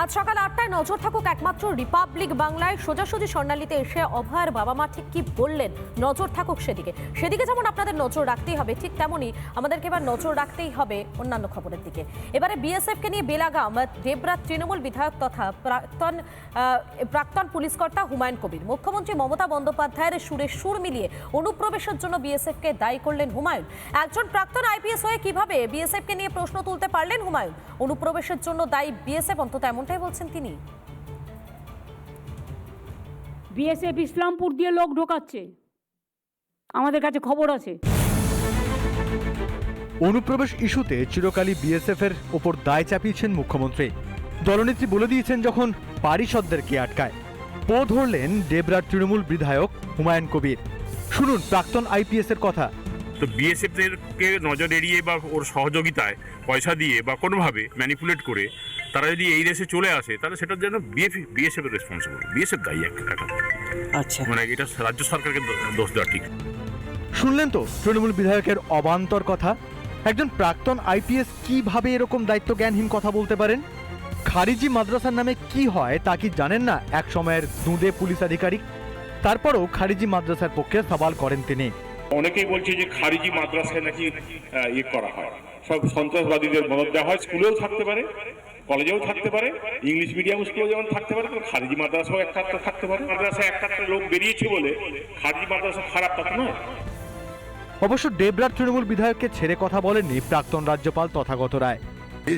আজ সকাল আটটায় নজর থাকুক একমাত্র রিপাবলিক বাংলায়। সোজাসুজি স্বর্ণালীতে এসে অভয়ের বাবা মা ঠিক কি বললেন? নজর থাকুক সেদিকে। সেদিকে যেমন আপনাদের নজর রাখতেই হবে, ঠিক তেমনই আমাদেরকে এবার নজর রাখতেই হবে অন্যান্য খবরের দিকে। এবারে বিএসএফকে নিয়ে বেলাগাম দেবরাত তৃণমূল বিধায়ক তথা প্রাক্তন প্রাক্তন পুলিশ কর্তা হুমায়ুন কবির। মুখ্যমন্ত্রী মমতা বন্দ্যোপাধ্যায়ের সুরে সুর মিলিয়ে অনুপ্রবেশের জন্য বিএসএফকে দায়ী করলেন হুমায়ুন। একজন প্রাক্তন আইপিএস হয়ে কীভাবে বিএসএফকে নিয়ে প্রশ্ন তুলতে পারলেন হুমায়ুন? অনুপ্রবেশের জন্য দায়ী বিএসএফ অন্তত এমনটাই বলছেন তিনি? বিএসএফ ইসলামপুর দিয়ে লোক ঢোকাচ্ছে। আমাদের কাছে খবর আছে। অনুপ্রবেশ ইস্যুতে চিরকালই বিএসএফ এর ওপর দায় চাপিয়েছেন মুখ্যমন্ত্রী। দলনেত্রী বলে দিয়েছেন যখন পারিষদদেরকে আটকায়। পো ধরলেন ডেবরার তৃণমূল বিধায়ক হুমায়ুন কবির। শুনুন প্রাক্তন আইপিএস এর কথা। তো বিএসএফ কে নজর এড়িয়ে বা ওর সহযোগিতায় পয়সা দিয়ে বা কোনোভাবে ম্যানিপুলেট করে তারা যদি এই দেশে চলে আসে তাহলে সেটার জন্য বিএফ বিএসএফ এর রেসপন্সিবল বিএসএফ দায়ী একটা টাকা। আচ্ছা। মানে এটা রাজ্য সরকারকে দোষ দেওয়া ঠিক। শুনলেন তো তৃণমূল বিধায়কের অবান্তর কথা? একজন প্রাক্তন আইপিএস কীভাবে এরকম দায়িত্ব জ্ঞানহীন কথা বলতে পারেন? খারিজি মাদ্রাসার নামে কি হয় তা কি জানেন না? এক সময়ের দুঁদে পুলিশ আধিকারিক। তারপরও খারিজি মাদ্রাসার পক্ষে সওয়াল করেন তিনি। অনেকেই বলছে যে খারিজি মাদ্রাসায় নাকি ইয়ে করা হয়। সব সন্ত্রাসবাদীদের মদত দেওয়া হয়। স্কুলেও থাকতে পারে, কলেজেও থাকতে পারে, ইংলিশ মিডিয়াম স্কুলেও যেমন থাকতে পারে খারিজি মাদ্রাসাও একটা থাকতে পারে। মাদ্রাসায় একটা লোক বেরিয়েছে বলে খারিজি মাদ্রাসা খারাপ, তা নয়। অবশ্য ডেবরার তৃণমূল বিধায়ককে ছেড়ে কথা বলেননি প্রাক্তন রাজ্যপাল তথাগত রায়।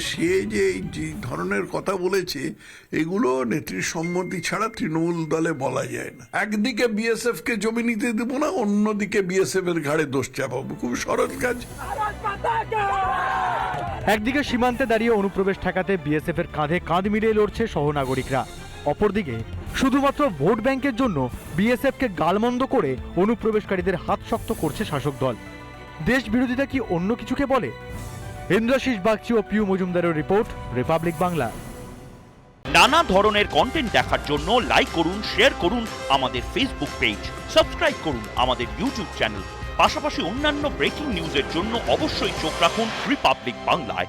সে যে ধরনের কথা বলেছে, এগুলো নেত্রীর সম্মতি ছাড়া তৃণমূল দলে বলা যায় না। একদিকে বিএসএফ কে জমি নিতে দেবো না, অন্যদিকে বিএসএফ এর ঘাড়ে দোষ চাপাবো। খুব সরল কাজ। একদিকে সীমান্তে দাঁড়িয়ে অনুপ্রবেশ ঠেকাতে বিএসএফ এর কাঁধে কাঁধ মিলিয়ে লড়ছে সহনাগরিকরা। অপরদিকে শুধুমাত্র ভোট ব্যাংকের জন্য বিএসএফ কে গালমন্দ করে অনুপ্রবেশকারীদের হাত শক্ত করছে শাসক দল। দেশ বিরোধিতা কি অন্য কিছুকে বলে? ইন্দ্রাশিস বাগচি ও পিউ মজুমদারের রিপোর্ট, রিপাবলিক বাংলা। নানা ধরনের কন্টেন্ট দেখার জন্য লাইক করুন শেয়ার করুন আমাদের ফেসবুক পেজ সাবস্ক্রাইব করুন আমাদের ইউটিউব চ্যানেল পাশাপাশি অন্যান্য ব্রেকিং নিউজের জন্য অবশ্যই চোখ রাখুন রিপাবলিক বাংলায়